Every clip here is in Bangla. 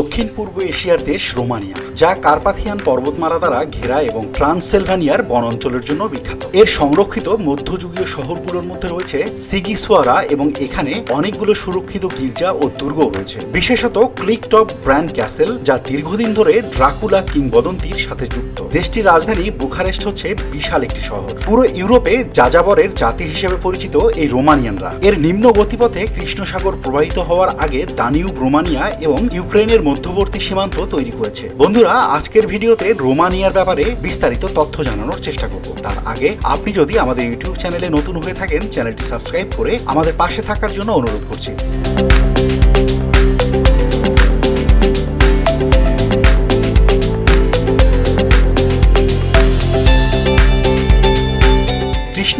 দক্ষিণ পূর্ব এশিয়ার দেশ রোমানিয়া। যা কার্পাথিয়ান পর্বতমালা দ্বারা ঘেরা এবং ট্রান্সেলভানিয়ার বন অঞ্চলের জন্য বিখ্যাত। এর সংরক্ষিত মধ্যযুগীয় শহরগুলোর মধ্যে রয়েছে সিগিসোয়ারা এবং এখানে অনেকগুলো সুরক্ষিত গির্জা ও দুর্গও রয়েছে। বিশেষত ক্লিকটপ ব্র্যান্ড ক্যাসেল, যা দীর্ঘদিন ধরে ড্রাকুলা কিংবদন্তির সাথে যুক্ত। দেশটির রাজধানী বুখারেস্ট হচ্ছে বিশাল একটি শহর। পুরো ইউরোপে যাযাবরের জাতি হিসেবে পরিচিত এই রোমানিয়ানরা। এর নিম্ন গতিপথে কৃষ্ণ সাগর প্রবাহিত হওয়ার আগে দানিউব রোমানিয়া এবং ইউক্রেনের মধ্যবর্তী সীমান্ত তৈরি করেছে। বন্ধুরা আজকের ভিডিওতে রোমানিয়ার ব্যাপারে বিস্তারিত তথ্য জানানোর চেষ্টা করব। তার আগে আপনি যদি আমাদের ইউটিউব চ্যানেলে নতুন হয়ে থাকেন, চ্যানেলটি সাবস্ক্রাইব করে আমাদের পাশে থাকার জন্য অনুরোধ করছি।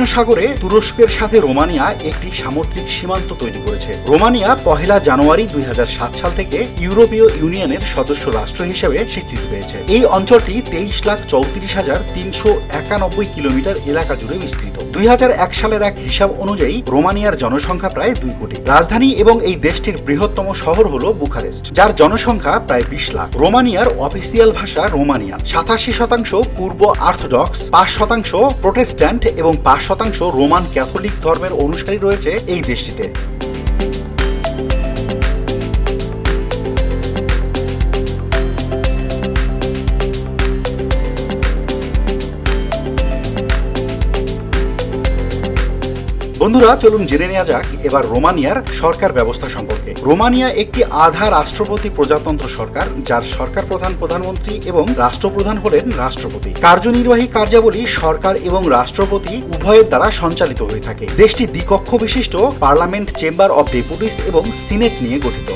কৃষ্ণ সাগরে তুরস্কের সাথে রোমানিয়া একটি সামুদ্রিক সীমান্ত তৈরি করেছে। রোমানিয়া পহেলা জানুয়ারি দুই হাজার সাত সাল থেকে ইউরোপীয় ইউনিয়নের সদস্য রাষ্ট্র হিসেবে স্বীকৃতি পেয়েছে। এই অঞ্চলটি তেইশ লাখ চৌত্রিশ হাজার তিনশো একানব্বই কিলোমিটার এলাকা জুড়ে বিস্তৃত। দুই হাজার এক সালের এক হিসাব অনুযায়ী রোমানিয়ার জনসংখ্যা প্রায় দুই কোটি। রাজধানী এবং এই দেশটির বৃহত্তম শহর হল বুখারেস্ট, যার জনসংখ্যা প্রায় বিশ লাখ। রোমানিয়ার অফিসিয়াল ভাষা রোমানিয়া সাতাশি শতাংশ পূর্ব আর্থডক্স পাঁচ শতাংশ প্রোটেস্ট্যান্ট এবং পাঁচ শতাংশ রোমান ক্যাথলিক ধর্মের অনুসারী রয়েছে এই দেশটিতে। বন্ধুরা, চলুন জেনে নেওয়া যাক এবার রোমানিয়ার সরকার ব্যবস্থা সম্পর্কে। রোমানিয়া একটি আধা রাষ্ট্রপতি প্রজাতন্ত্র সরকার, যার সরকার প্রধান প্রধানমন্ত্রী এবং রাষ্ট্রপ্রধান হলেন রাষ্ট্রপতি। কার্যনির্বাহী কার্যাবলী সরকার এবং রাষ্ট্রপতি উভয়ের দ্বারা সঞ্চালিত হয়ে থাকে। দেশটি দ্বিকক্ষ বিশিষ্ট পার্লামেন্ট চেম্বার অব ডেপুটিস এবং সিনেট নিয়ে গঠিত।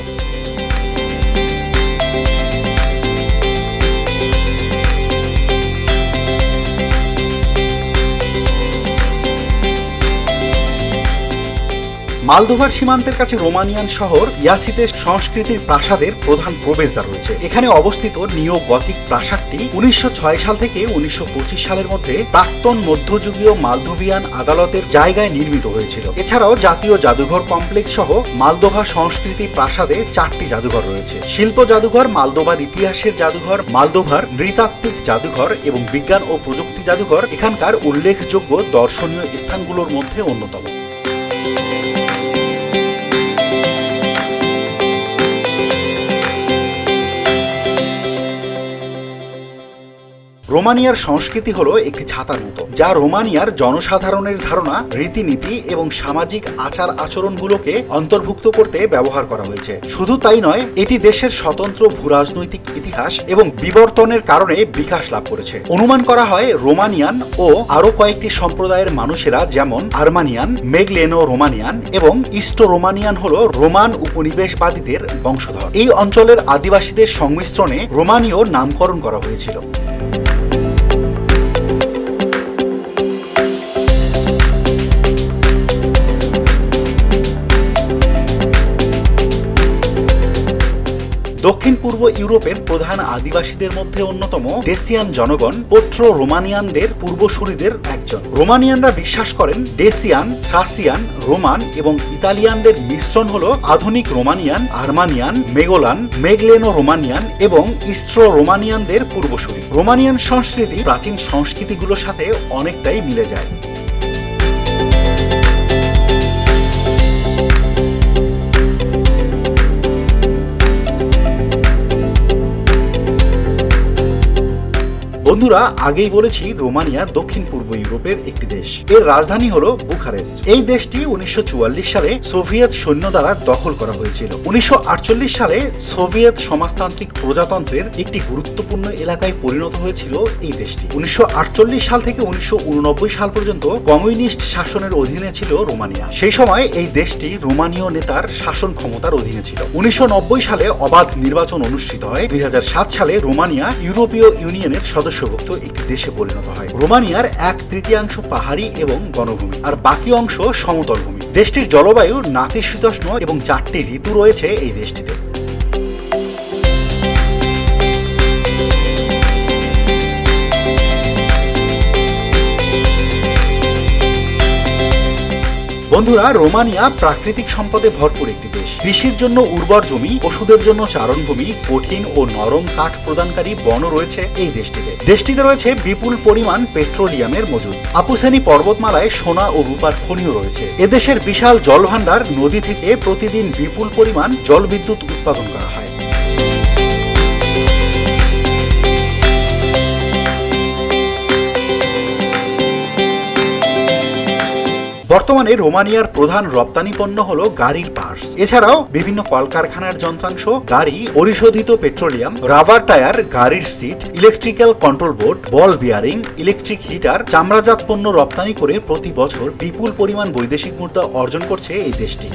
মালদোভার সীমান্তের কাছে রোমানিয়ান শহর ইয়াসিতে সংস্কৃতির প্রাসাদের প্রধান প্রবেশদ্বার রয়েছে। এখানে অবস্থিত নিও গথিক প্রাসাদটি উনিশশো ছয় সাল থেকে উনিশশো পঁচিশ সালের মধ্যে প্রাক্তন মধ্যযুগীয় মালদোভিয়ান আদালতের জায়গায় নির্মিত হয়েছিল। এছাড়াও জাতীয় জাদুঘর কমপ্লেক্স সহ মালদোভা সংস্কৃতি প্রাসাদে চারটি জাদুঘর রয়েছে। শিল্প জাদুঘর, মালদোভার ইতিহাসের জাদুঘর, মালদোভার নৃতাত্ত্বিক জাদুঘর এবং বিজ্ঞান ও প্রযুক্তি জাদুঘর। এখানকার উল্লেখযোগ্য দর্শনীয় স্থানগুলোর মধ্যে অন্যতম। রোমানিয়ার সংস্কৃতি হলো একটি ছাতার মতো, যা রোমানিয়ার জনসাধারণের ধারণা, রীতিনীতি এবং সামাজিক আচার আচরণগুলোকে অন্তর্ভুক্ত করতে ব্যবহার করা হয়েছে। শুধু তাই নয়, এটি দেশের স্বতন্ত্র ভূরাজনৈতিক ইতিহাস এবং বিবর্তনের কারণে বিকাশ লাভ করেছে। অনুমান করা হয়, রোমানিয়ান ও আরও কয়েকটি সম্প্রদায়ের মানুষেরা যেমন আর্মানিয়ান মেগলেনো রোমানিয়ান এবং ইস্ট রোমানিয়ান হল রোমান উপনিবেশবাদীদের বংশধর। এই অঞ্চলের আদিবাসীদের সংমিশ্রণে রোমানীয় নামকরণ করা হয়েছিল। দক্ষিণ পূর্ব ইউরোপের প্রধান আদিবাসীদের মধ্যে অন্যতম ডেসিয়ান জনগণ পোট্রো রোমানিয়ানদের পূর্বসূরিদের একজন। রোমানিয়ানরা বিশ্বাস করেন ডেসিয়ান, থ্রাসিয়ান, রোমান এবং ইতালিয়ানদের মিশ্রণ হল আধুনিক রোমানিয়ান, আর্মানিয়ান, মেগোলান মেগলেনো রোমানিয়ান এবং ইস্ট্রো রোমানিয়ানদের পূর্বসূরি। রোমানিয়ান সংস্কৃতি প্রাচীন সংস্কৃতিগুলোর সাথে অনেকটাই মিলে যায়। বন্ধুরা, আগেই বলেছি রোমানিয়া দক্ষিণ পূর্ব ইউরোপের একটি দেশ। এর রাজধানী হলো বুখারেস্ট। এই দেশটি উনিশশো চুয়াল্লিশ সালে সোভিয়েত সৈন্য দ্বারা দখল করা হয়েছিল। উনিশশো আটচল্লিশ সালে সোভিয়েত সমাজতান্ত্রিক প্রজাতন্ত্রের একটি গুরুত্বপূর্ণ এলাকায় পরিণত হয়েছিল এই দেশটি। উনিশশো আটচল্লিশ সাল থেকে উনিশশো উননব্বই সাল পর্যন্ত কমিউনিস্ট শাসনের অধীনে ছিল রোমানিয়া। সেই সময় এই দেশটি রোমানীয় নেতার শাসন ক্ষমতার অধীনে ছিল। উনিশশো নব্বই সালে অবাধ নির্বাচন অনুষ্ঠিত হয়। দুই হাজার সাত সালে রোমানিয়া ইউরোপীয় ইউনিয়নের সদস্যভুক্ত একটি দেশে পরিণত হয়। রোমানিয়ার এক তৃতীয়াংশ পাহাড়ি এবং বনভূমি, আর বাকি অংশ সমতল ভূমি দেশটির জলবায়ু নাতিশীতোষ্ণ এবং চারটি ঋতু রয়েছে এই দেশটিতে। বন্ধুরা, রোমানিয়া প্রাকৃতিক সম্পদে ভরপুর একটি দেশ। কৃষির জন্য উর্বর জমি, পশুদের জন্য চারণভূমি, কঠিন ও নরম কাঠ প্রদানকারী বনও রয়েছে এই দেশটিতে। দেশটিতে রয়েছে বিপুল পরিমাণ পেট্রোলিয়ামের মজুদ। আপুসেনি পর্বতমালায় সোনা ও রূপার খনিও রয়েছে। এদেশের বিশাল জলভাণ্ডার নদী থেকে প্রতিদিন বিপুল পরিমাণ জলবিদ্যুৎ উৎপাদন করা হয়। বর্তমানে রোমানিয়ার প্রধান রপ্তানি পণ্য হল গাড়ির পার্স এছাড়াও বিভিন্ন কলকারখানার যন্ত্রাংশ, গাড়ি, পরিশোধিত পেট্রোলিয়াম, রাবার টায়ার, গাড়ির seat, electrical control board, ball bearing, electric heater, চামড়াজাত পণ্য রপ্তানি করে প্রতি বছর বিপুল পরিমাণ বৈদেশিক মুদ্রা অর্জন করছে এই দেশটি।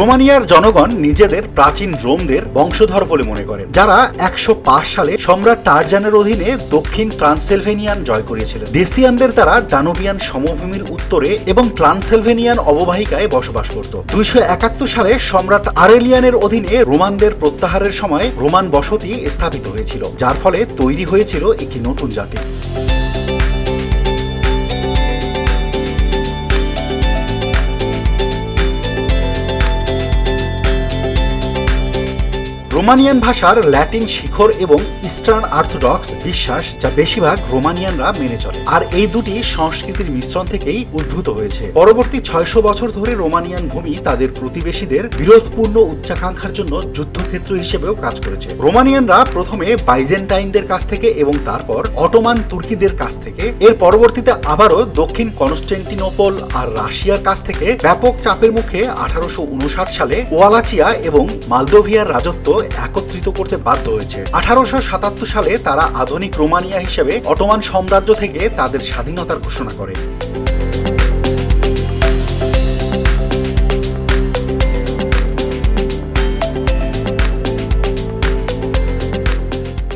রোমানিয়ার জনগণ নিজেদের প্রাচীন রোমদের বংশধর বলে মনে করেন, যারা একশো পাঁচ সালে সম্রাট টারজানের অধীনে দক্ষিণ ট্রান্সেলভেনিয়ান জয় করিয়েছিলেন ডেসিয়ানদের তারা দানোবিয়ান সমভূমির উত্তরে এবং ট্রান্সেলভেনিয়ান অববাহিকায় বসবাস করত। দুইশো একাত্তর সালে সম্রাট আরেলিয়ানের অধীনে রোমানদের প্রত্যাহারের সময় রোমান বসতি স্থাপিত হয়েছিল, যার ফলে তৈরি হয়েছিল একটি নতুন জাতি। রোমানিয়ান ভাষার ল্যাটিন শিখর এবং ইস্টার্ন অর্থোডক্স বিশ্বাস যা বেশিরভাগ রোমানিয়ানরা মেনে চলে। আর এই দুটি সংস্কৃতির মিশ্রণ থেকেই উদ্ভূত হয়েছে। পরবর্তী ছয়শো বছর ধরে রোমানিয়ান ভূমি তাদের প্রতিবেশীদের বিরোধপূর্ণ উচ্চাকাঙ্ক্ষার জন্য যুদ্ধক্ষেত্র হিসেবেও কাজ করেছে। রোমানিয়ানরা প্রথমে বাইজেন্টাইনদের কাছ থেকে এবং তারপর অটোমান তুর্কিদের কাছ থেকে। এর পরবর্তীতে আবারও দক্ষিণ কনস্টেন্টিনোপল আর রাশিয়ার কাছ থেকে ব্যাপক চাপের মুখে আঠারোশো উনষাট সালে ওয়ালাচিয়া এবং মালদোভিয়ার রাজত্ব একত্রিত করতে বাধ্য হয়েছে। আঠারোশো সাতাত্তর সালে তারা আধুনিক রোমানিয়া হিসেবে অটোমান সাম্রাজ্য থেকে তাদের স্বাধীনতার ঘোষণা করে।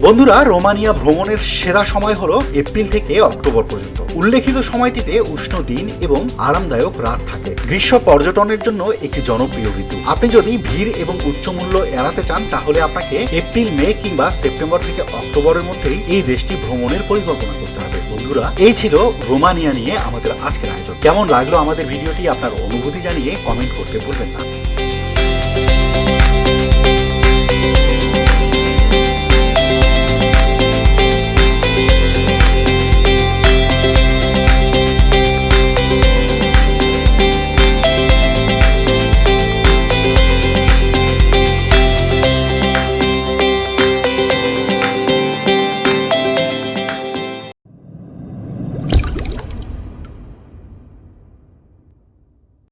বন্ধুরা, রোমানিয়া ভ্রমণের সেরা সময় হলো এপ্রিল থেকে অক্টোবর পর্যন্ত। উল্লেখিত সময়টিতে উষ্ণ দিন এবং আরামদায়ক রাত থাকে। গ্রীষ্ম পর্যটনের জন্য একটি জনপ্রিয় ঋতু। আপনি যদি ভিড় এবং উচ্চ মূল্য এড়াতে চান, তাহলে আপনাকে এপ্রিল, মে কিংবা সেপ্টেম্বর থেকে অক্টোবরের মধ্যেই এই দেশটি ভ্রমণের পরিকল্পনা করতে হবে। বন্ধুরা, এই ছিল রোমানিয়া নিয়ে আমাদের আজকের আয়োজন। কেমন লাগল আমাদের ভিডিওটি আপনার অনুভূতি জানিয়ে কমেন্ট করতে ভুলবেন না।